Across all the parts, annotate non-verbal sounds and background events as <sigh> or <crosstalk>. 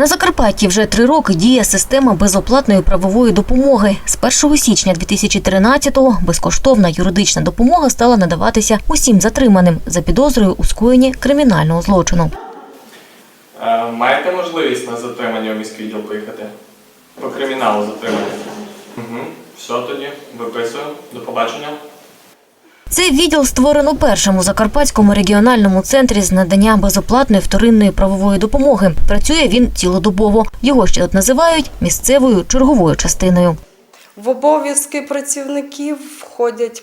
На Закарпатті вже три роки діє система безоплатної правової допомоги. З 1 січня 2013-го безкоштовна юридична допомога стала надаватися усім затриманим за підозрою у скоєнні кримінального злочину. Е, Маєте можливість на затримання у міський відділ поїхати? По криміналу затримання. Угу. Все тоді, виписую. До побачення. Цей відділ створено першим у Закарпатському регіональному центрі з надання безоплатної вторинної правової допомоги. Працює він цілодобово. Його ще тут називають місцевою черговою частиною. В обов'язки працівників входять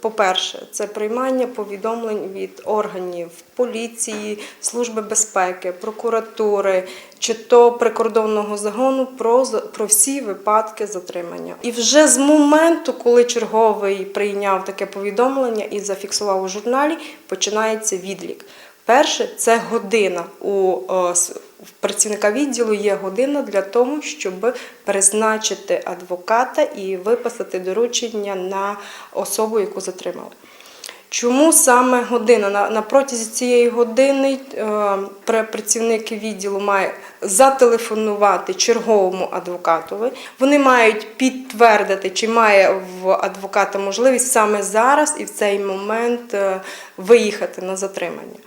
по-перше, це приймання повідомлень від органів поліції, служби безпеки, прокуратури чи то прикордонного загону про, про всі випадки затримання. І вже з моменту, коли черговий прийняв таке повідомлення і зафіксував у журналі, починається відлік. Перше це година у е, в працівника відділу є година для того, щоб призначити адвоката і виписати доручення на особу, яку затримали. Чому саме година? На, на протязі цієї години е, працівник відділу має зателефонувати черговому адвокатові. Вони мають підтвердити, чи має в адвоката можливість саме зараз і в цей момент е, виїхати на затримання.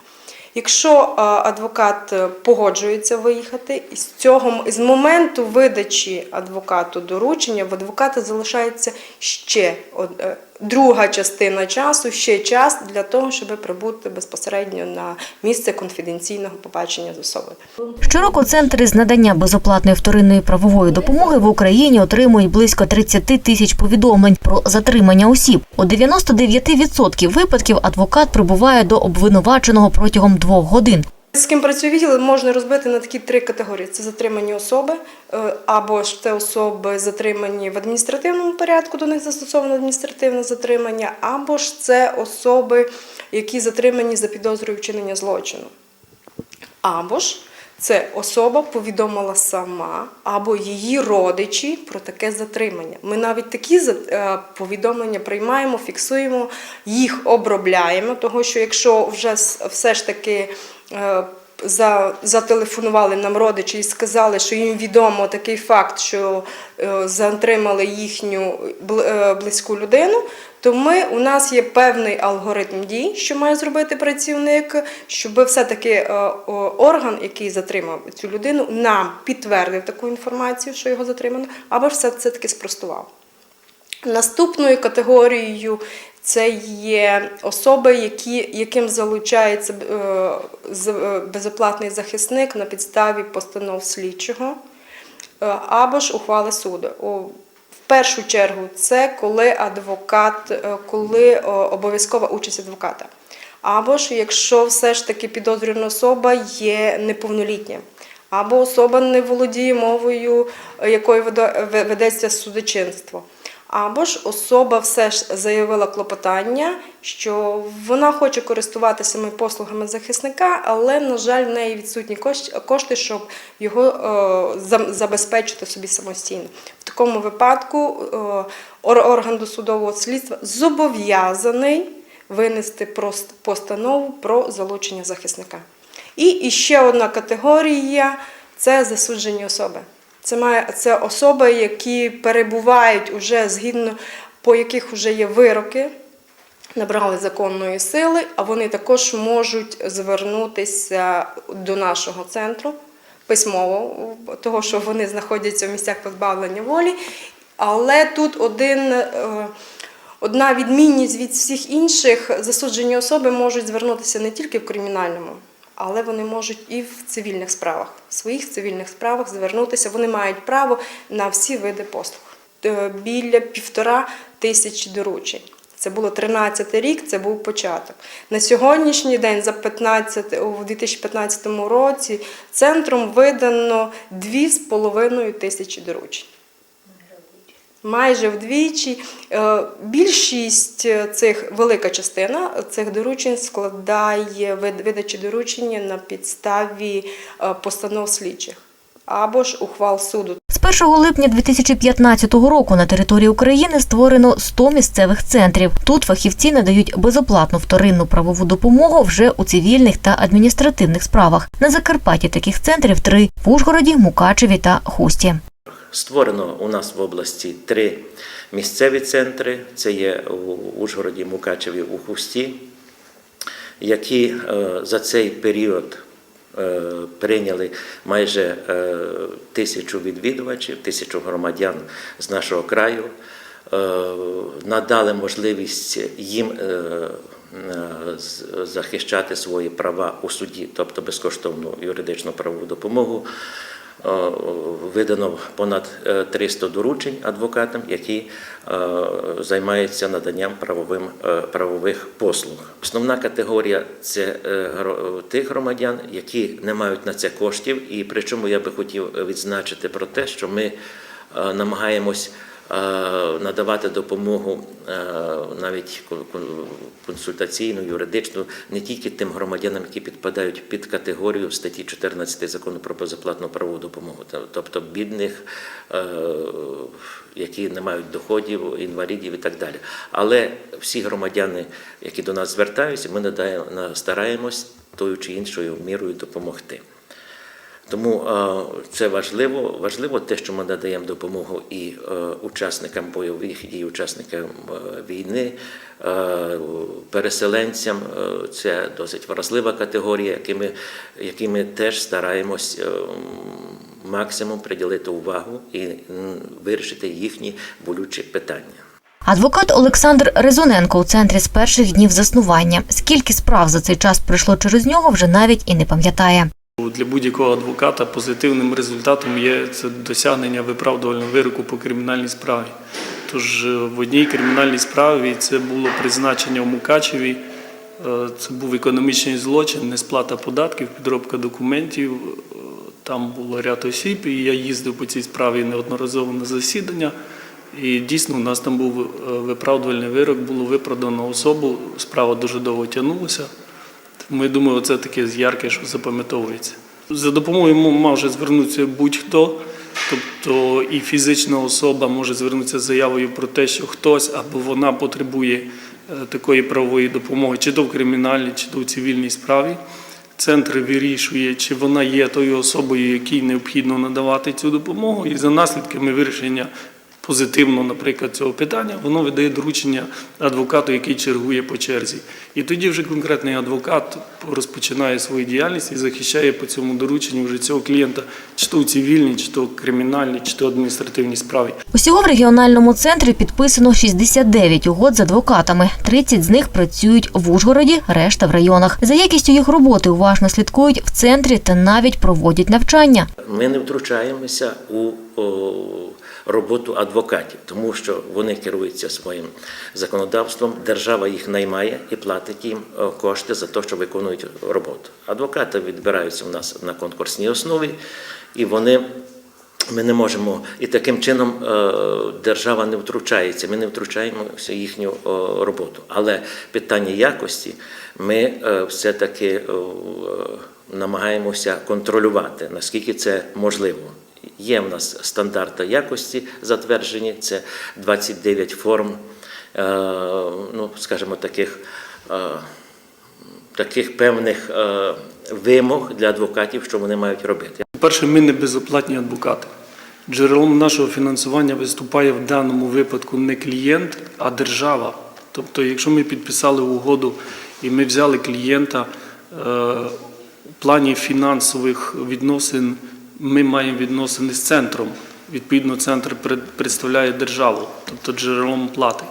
Якщо е, адвокат е, погоджується виїхати, з цього з моменту видачі адвокату доручення в адвоката залишається ще е, друга частина часу, ще час для того, щоб прибути безпосередньо на місце конфіденційного побачення з особою. Щороку центри з надання безоплатної вторинної правової допомоги в Україні отримують близько 30 тисяч повідомлень про затримання осіб. У 99% випадків адвокат прибуває до обвинуваченого протягом двох годин. З ким працює відділ, можна розбити на такі три категорії: це затримані особи, е, або ж це особи затримані в адміністративному порядку, до них застосовано адміністративне затримання, або ж це особи, які затримані за підозрою вчинення злочину. Або ж це особа повідомила сама або її родичі про таке затримання. Ми навіть такі е, повідомлення приймаємо, фіксуємо, їх обробляємо, тому що якщо вже все ж таки е, зателефонували нам родичі і сказали, що їм відомо такий факт, що е, затримали їхню близьку людину, то ми, у нас є певний алгоритм дій, що має зробити працівник, щоб все-таки е, орган, який затримав цю людину, нам підтвердив таку інформацію, що його затримано, або ж все-таки спростував. Наступною категорією це є особи, які, яким залучається е, е, безоплатний захисник на підставі постанов слідчого або ж ухвали суду. Першу чергу це коли адвокат, е, коли е, обов'язкова участь адвоката. Або ж якщо все ж таки підозрювана особа є неповнолітня, або особа не володіє мовою, е, якою ведеться судочинство. Або ж особа все ж заявила клопотання, що вона хоче користуватися послугами захисника, але, на жаль, в неї відсутні кошти- щоб його е, забезпечити собі самостійно. В такому випадку е, орган досудового слідства зобов'язаний винести постанову про залучення захисника. І іще одна категорія це засуджені особи. Це має це особи, які перебувають уже згідно по яких вже є вироки, набрали законної сили, а вони також можуть звернутися до нашого центру письмово, того, що вони знаходяться в місцях позбавлення волі. Але тут один. е, Одна відмінність від всіх інших засуджені особи можуть звернутися не тільки в кримінальному, але вони можуть і в цивільних справах, в своїх цивільних справах звернутися. Вони мають право на всі види послуг. Е, Біля півтора тисячі доручень. Це було 13 рік, це був початок. На сьогоднішній день, за 15, у 2015 році, центром видано 2,5 тисячі доручень майже вдвічі. Е, Більшість цих, велика частина цих доручень складає вид- видачі доручення на підставі е, постанов слідчих. або ж ухвал суду. З 1 липня 2015 року на території України створено 100 місцевих центрів. Тут фахівці надають безоплатну вторинну правову допомогу вже у цивільних та адміністративних справах. На Закарпатті таких центрів три в Ужгороді, Мукачеві та Хусті. Створено у нас в області три місцеві центри: це є у Ужгороді, Мукачеві, у Хусті, які е, за цей період е, прийняли майже е, тисячу відвідувачів, тисячу громадян з нашого краю, надали можливість їм. Захищати свої права у суді, тобто безкоштовну юридичну правову допомогу, видано понад е, 300 доручень адвокатам, які е, займаються наданням правовим, е, правових послуг. Основна категорія це е, тих громадян, які не мають на це коштів. І причому я би хотів відзначити про те, що ми е, намагаємось е, надавати допомогу е, навіть ко- ко- консультаційну, юридичну не тільки тим громадянам, які підпадають під категорію статті 14 закону про безоплатну правову допомогу, тобто бідних, е, які не мають доходів, інвалідів і так далі. Але всі громадяни, які до нас звертаються, ми надаємо, стараємось тою чи іншою мірою допомогти. Тому це важливо. Важливо те, що ми надаємо допомогу і е, учасникам бойових дій, учасникам е, війни, е, переселенцям. Це досить вразлива категорія, якими, теж стараємось максимум приділити увагу і вирішити їхні болючі питання. Адвокат Олександр Резоненко у центрі з перших днів заснування. Скільки справ за цей час пройшло через нього, вже навіть і не пам'ятає. Для будь-якого адвоката позитивним результатом є це досягнення виправдувального вироку по кримінальній справі. Тож е, в одній кримінальній справі це було призначення в Мукачеві. е, Це був економічний злочин, несплата податків, підробка документів. Е, Там було ряд осіб, і я їздив по цій справі неодноразово на засідання. І дійсно у нас там був виправдувальний вирок, було виправдано особу. Справа дуже довго тягнулася. Тому я думаю, це таке ярке, що запам'ятовується. За допомогою може звернутися будь-хто, тобто і фізична особа може звернутися з заявою про те, що хтось або вона потребує е, такої правової допомоги, чи то в кримінальній, чи то в цивільній справі. Центр вирішує, чи вона є тою особою, якій необхідно надавати цю допомогу, і за наслідками вирішення позитивно, наприклад, цього питання, воно видає доручення адвокату, який чергує по черзі. І тоді вже конкретний адвокат розпочинає свою діяльність і захищає по цьому дорученню вже цього клієнта, чи то у цивільній, чи то кримінальній, чи то адміністративній справі. Усього в регіональному центрі підписано 69 угод з адвокатами. 30 з них працюють в Ужгороді, решта в районах. За якістю їх роботи уважно слідкують в центрі та навіть проводять навчання. Ми не втручаємося у роботу адвокатів, тому що вони керуються своїм законодавством. Держава їх наймає і платить їм е, кошти за те, що виконують роботу. Адвокати відбираються у нас на конкурсній основі, і вони. Ми не можемо, і таким чином е, держава не втручається. Ми не втручаємося в їхню е, роботу. Але питання якості ми все-таки намагаємося контролювати, наскільки це можливо. Є в нас стандарти якості затверджені, це 29 форм, е, ну, скажімо, таких, е, таких певних е, вимог для адвокатів, що вони мають робити. По-перше, ми не безоплатні адвокати. Джерелом нашого фінансування виступає в даному випадку не клієнт, а держава. Тобто, якщо ми підписали угоду і ми взяли клієнта у плані фінансових відносин, ми маємо відносини з центром. Відповідно, центр представляє державу, тобто джерелом плати.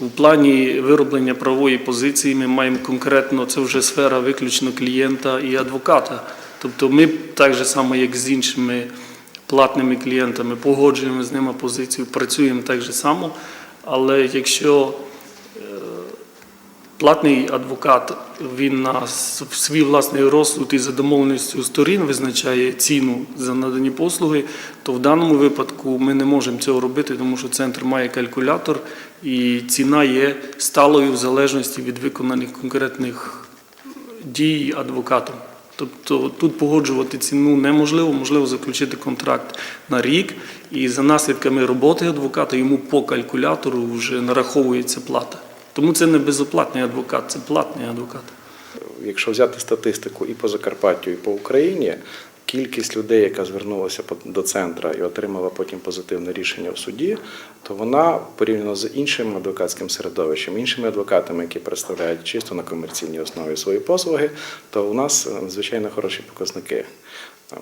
У плані вироблення правової позиції ми маємо конкретно це вже сфера виключно клієнта і адвоката. Тобто ми так же само, як з іншими платними клієнтами, погоджуємо з ними позицію, працюємо так же само. Але якщо платний адвокат він на свій власний розсуд і за домовленістю сторін визначає ціну за надані послуги, то в даному випадку ми не можемо цього робити, тому що центр має калькулятор, і ціна є сталою в залежності від виконаних конкретних дій адвокатом. Тобто тут погоджувати ціну неможливо, можливо заключити контракт на рік, і за наслідками роботи адвоката йому по калькулятору вже нараховується плата. Тому це не безоплатний адвокат, це платний адвокат. Якщо взяти статистику і по Закарпаттю, і по Україні, кількість людей, яка звернулася до центру і отримала потім позитивне рішення в суді, то вона порівняно з іншим адвокатським середовищем, іншими адвокатами, які представляють чисто на комерційній основі свої послуги, то у нас е, надзвичайно хороші показники. Е,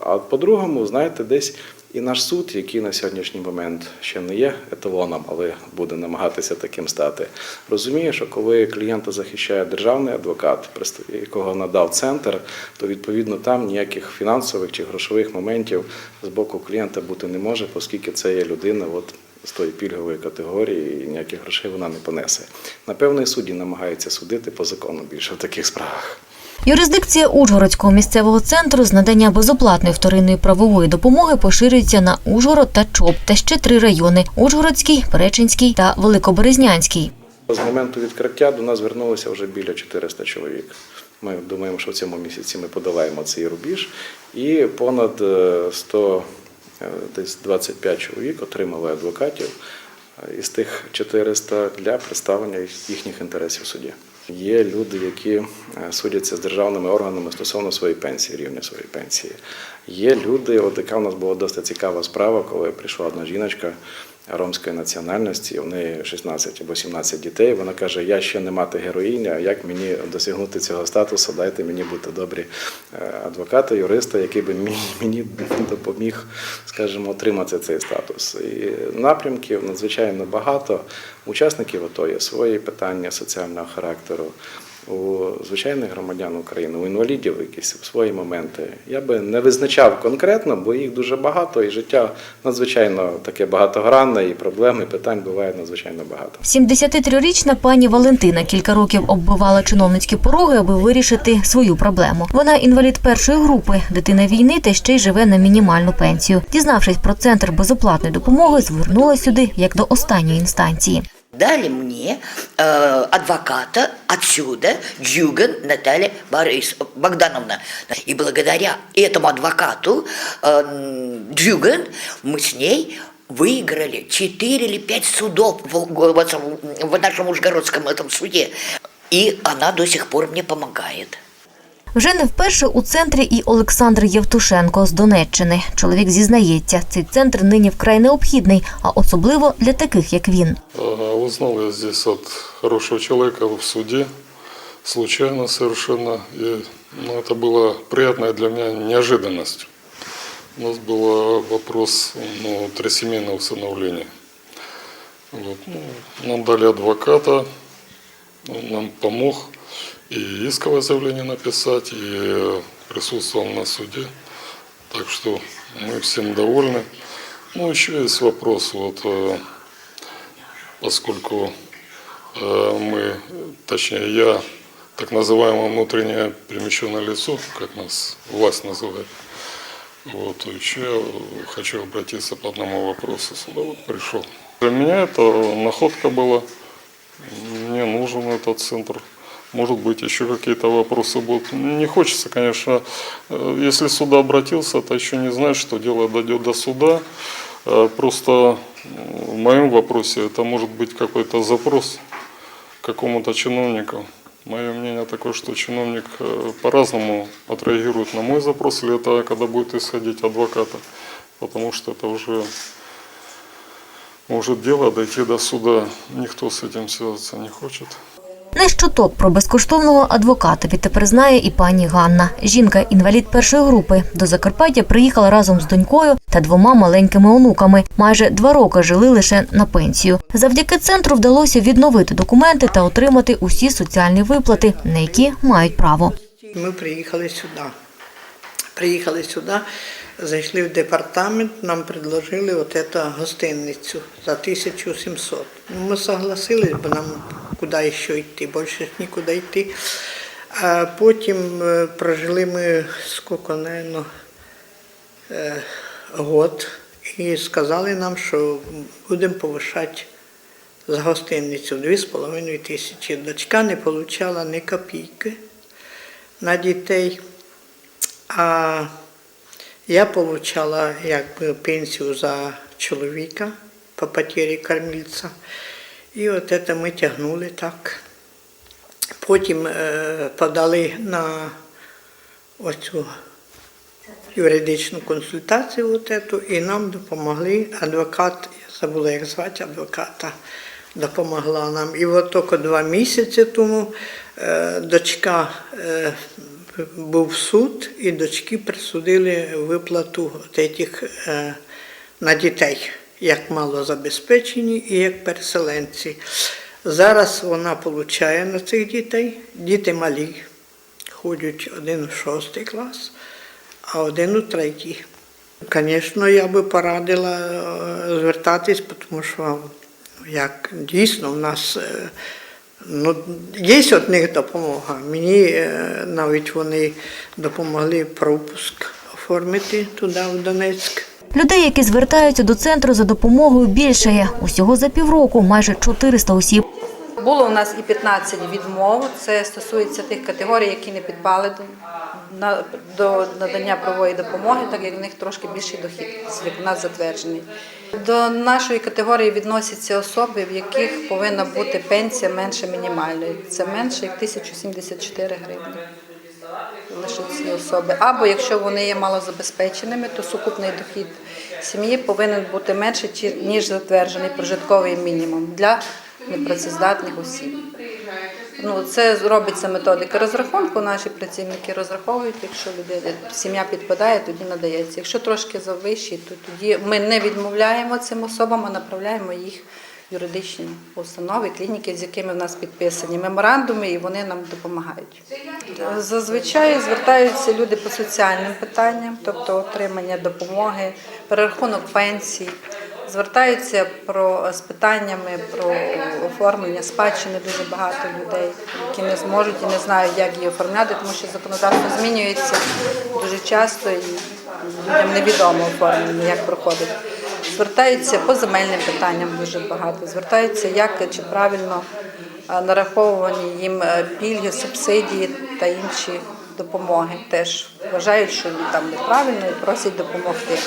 А по-другому, знаєте, десь і наш суд, який на сьогоднішній момент ще не є еталоном, але буде намагатися таким стати, розуміє, що коли клієнта захищає державний адвокат, якого надав центр, то відповідно там ніяких фінансових чи грошових моментів з боку клієнта бути не може, оскільки це є людина. От, з тої пільгової категорії і ніяких грошей вона не понесе. Напевно, і судді намагаються судити по закону більше в таких справах. Юрисдикція Ужгородського місцевого центру з надання безоплатної вторинної правової допомоги поширюється на Ужгород та ЧОП та ще три райони – Ужгородський, Перечинський та Великоберезнянський. З моменту відкриття до нас звернулося вже біля 400 чоловік. Ми думаємо, що в цьому місяці ми подолаємо цей рубіж. І понад е, 100, е, десь 25 чоловік отримали адвокатів е, із тих 400 для представлення їхніх інтересів в суді. Є люди, які е, судяться з державними органами стосовно своєї пенсії, рівня своєї пенсії. Є люди, от яка у нас була досить цікава справа, коли прийшла одна жіночка ромської національності, у неї 16 або 17 дітей. Вона каже: Я ще не мати героїня. Як мені досягнути цього статусу? Дайте мені бути добрі е, адвоката, юриста, який би мені, <laughs> мені допоміг, скажімо, отримати цей статус. І напрямків надзвичайно багато. Учасників АТО є свої питання соціального характеру. У звичайних громадян України, у інвалідів якісь свої моменти. Я би не визначав конкретно, бо їх дуже багато, і життя надзвичайно таке багатогранне, і проблем, і питань буває надзвичайно багато. 73-річна пані Валентина кілька років оббивала чиновницькі пороги, аби вирішити свою проблему. Вона інвалід першої групи, дитина війни та ще й живе на мінімальну пенсію. Дізнавшись про центр безоплатної допомоги, звернулася сюди як до останньої інстанції Дали мне э, адвоката отсюда, Джуган Наталья Борис, Богдановна. И благодаря этому адвокату э, Джуган мы с ней выиграли 4 или 5 судов в, в этом- в нашем Ужгородском этом суде. И она до сих пор мне помогает. Вже не вперше у центрі і Олександр Євтушенко з Донеччини. Чоловік зізнається, цей центр нині вкрай необхідний, а особливо для таких, як він. А, Узнал я здесь от хорошего человека в суде, случайно совершенно. И, ну, это было приятная для меня неожиданность. У нас был вопрос ну, трехсемейного усыновления. Вот, ну, нам дали адвоката, он нам помог И исковое заявление написать, и присутствовал на суде. Так что мы всем довольны. Ну, еще есть вопрос, вот, э, поскольку э, мы, точнее я, так называемое внутреннее перемещенное лицо, как нас власть называет, вот, еще хочу обратиться по одному вопросу. Сюда вот пришел. Для меня это находка была. Мне нужен этот центр. Может быть, еще какие-то вопросы будут. Не хочется, конечно, э, если сюда обратился, это еще не значит, что дело дойдет до суда. Э, Просто э, в моем вопросе это может быть какой-то запрос какому-то чиновнику. Мое мнение такое, что чиновник по-разному отреагирует на мой запрос, или это когда будет исходить адвоката, потому что это уже может дело дойти до суда. Никто с этим связаться не хочет. Не щоток про безкоштовного адвоката відтепер знає і пані Ганна. Жінка інвалід першої групи. До Закарпаття приїхала разом з донькою та двома маленькими онуками. Майже два роки жили лише на пенсію. Завдяки центру вдалося відновити документи та отримати усі соціальні виплати, на які мають право. Ми приїхали сюди. Приїхали сюди, зайшли в департамент, нам предложили от эту гостиницю за 1700. Ну, ми согласились, бо нам куди ще йти, більше нікуди йти. А потім е, прожили ми скільки, наверное, год і сказали нам, що будемо повишати за гостиницю 2,5 тисячі. Дочка не отримала ні копійки. на дітей. А я отримала якби пенсію за чоловіка по потері кормільця. І от це ми тягнули так. Потім е, подали на оцю юридичну консультацію от эту, і нам допомогли адвокат, я забула, як звати адвоката, допомогла нам. І от тільки два місяці тому е, дочка е, був суд, і дочки присудили виплату от этих, е, на дітей, як малозабезпечені і як переселенці. Зараз вона отримує на цих дітей. Діти малі, ходять один у шостий клас, а один у третій. Звісно, я би порадила е, звертатись, тому що як дійсно в нас е, ну, є від них допомога. Мені е, навіть вони допомогли пропуск оформити туди, в Донецьк. Людей, які звертаються до центру за допомогою, більшає. Усього за півроку майже 400 осіб. Було у нас і 15 відмов. Це стосується тих категорій, які не підпали до, на, до надання правової допомоги, так як в них трошки більший дохід, у нас затверджений. До нашої категорії відносяться особи, в яких повинна бути пенсія менше мінімальної. Це менше як 1074 гривні. Лише ці особи. Або якщо вони є малозабезпеченими, то сукупний дохід сім'ї повинен бути менше, ніж затверджений прожитковий мінімум для непрацездатних осіб. Ну, це робиться методика розрахунку. Наші працівники розраховують. Якщо людина сім'я підпадає, тоді надається. Якщо трошки завищий, то тоді ми не відмовляємо цим особам, а направляємо їх в юридичні установи, клініки, з якими в нас підписані меморандуми, і вони нам допомагають. Зазвичай звертаються люди по соціальним питанням, тобто отримання допомоги, перерахунок пенсій. Звертаються про з питаннями про оформлення спадщини дуже багато людей, які не зможуть і не знають, як її оформляти, тому що законодавство змінюється дуже часто і людям невідомо оформлення, як проходить. Звертаються по земельним питанням дуже багато. Звертаються, як чи правильно а, нараховані їм е, пільги, субсидії та інші допомоги. Теж вважають, що там неправильно і просять допомогти.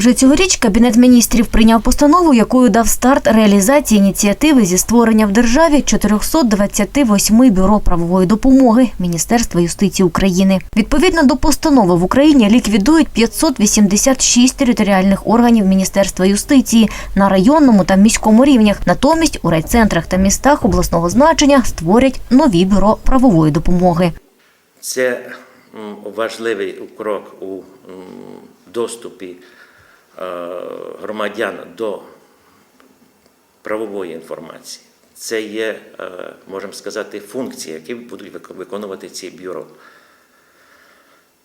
Вже цьогоріч Кабінет міністрів прийняв постанову, якою дав старт реалізації ініціативи зі створення в державі 428 бюро правової допомоги Міністерства юстиції України. Відповідно до постанови в Україні ліквідують 586 територіальних органів Міністерства юстиції на районному та міському рівнях. Натомість у райцентрах та містах обласного значення створять нові бюро правової допомоги. Це важливий крок у доступі громадян до правової інформації. Це є, е, можемо сказати, функції, які будуть виконувати ці бюро.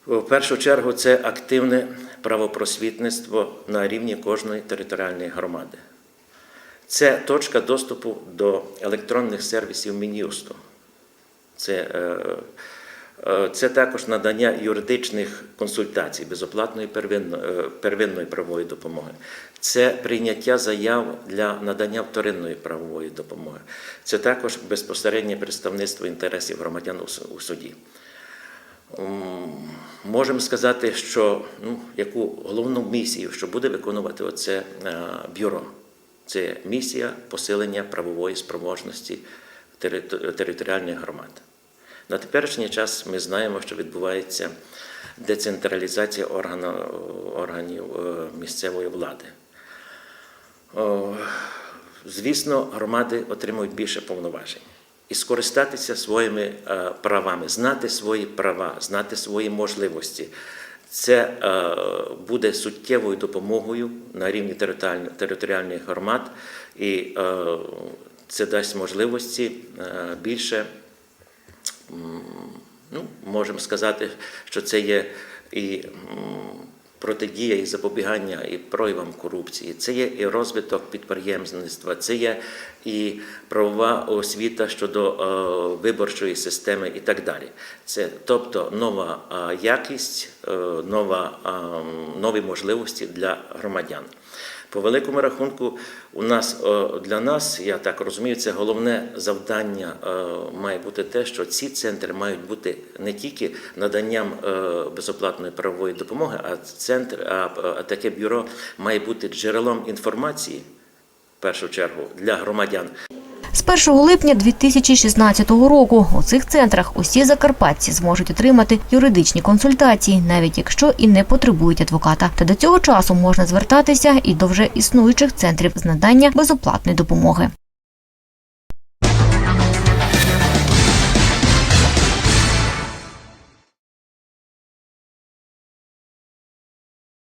В першу чергу це активне правопросвітництво на рівні кожної територіальної громади. Це точка доступу до електронних сервісів Мін'юсту. Це, е, е, це також надання юридичних консультацій, безоплатної первинної, е, правової допомоги. Це прийняття заяв для надання вторинної правової допомоги. Це також безпосереднє представництво інтересів громадян у суді. Можемо сказати, що ну, яку головну місію, що буде виконувати оце е, бюро, це місія посилення правової спроможності територіальних громад. На теперішній час ми знаємо, що відбувається децентралізація органу- органів е, місцевої влади. Звісно, громади отримують більше повноважень. І скористатися своїми е, правами, знати свої права, знати свої можливості. Це е, буде суттєвою допомогою на рівні територіальних, громад, і це дасть можливості більше ну, можемо сказати, що це є і протидія і запобігання і проявам корупції, це є і розвиток підприємництва, це є і правова освіта щодо е, виборчої системи і так далі. Це тобто нова е, якість, е, нова, нові можливості для громадян. По великому рахунку, у нас е, для нас, я так розумію, це головне завдання е, має бути те, що ці центри мають бути не тільки наданням е, безоплатної правової допомоги, а центр, а, а таке бюро має бути джерелом інформації в першу чергу для громадян. З 1 липня 2016 року у цих центрах усі закарпатці зможуть отримати юридичні консультації, навіть якщо і не потребують адвоката. Та до цього часу можна звертатися і до вже існуючих центрів з надання безоплатної допомоги.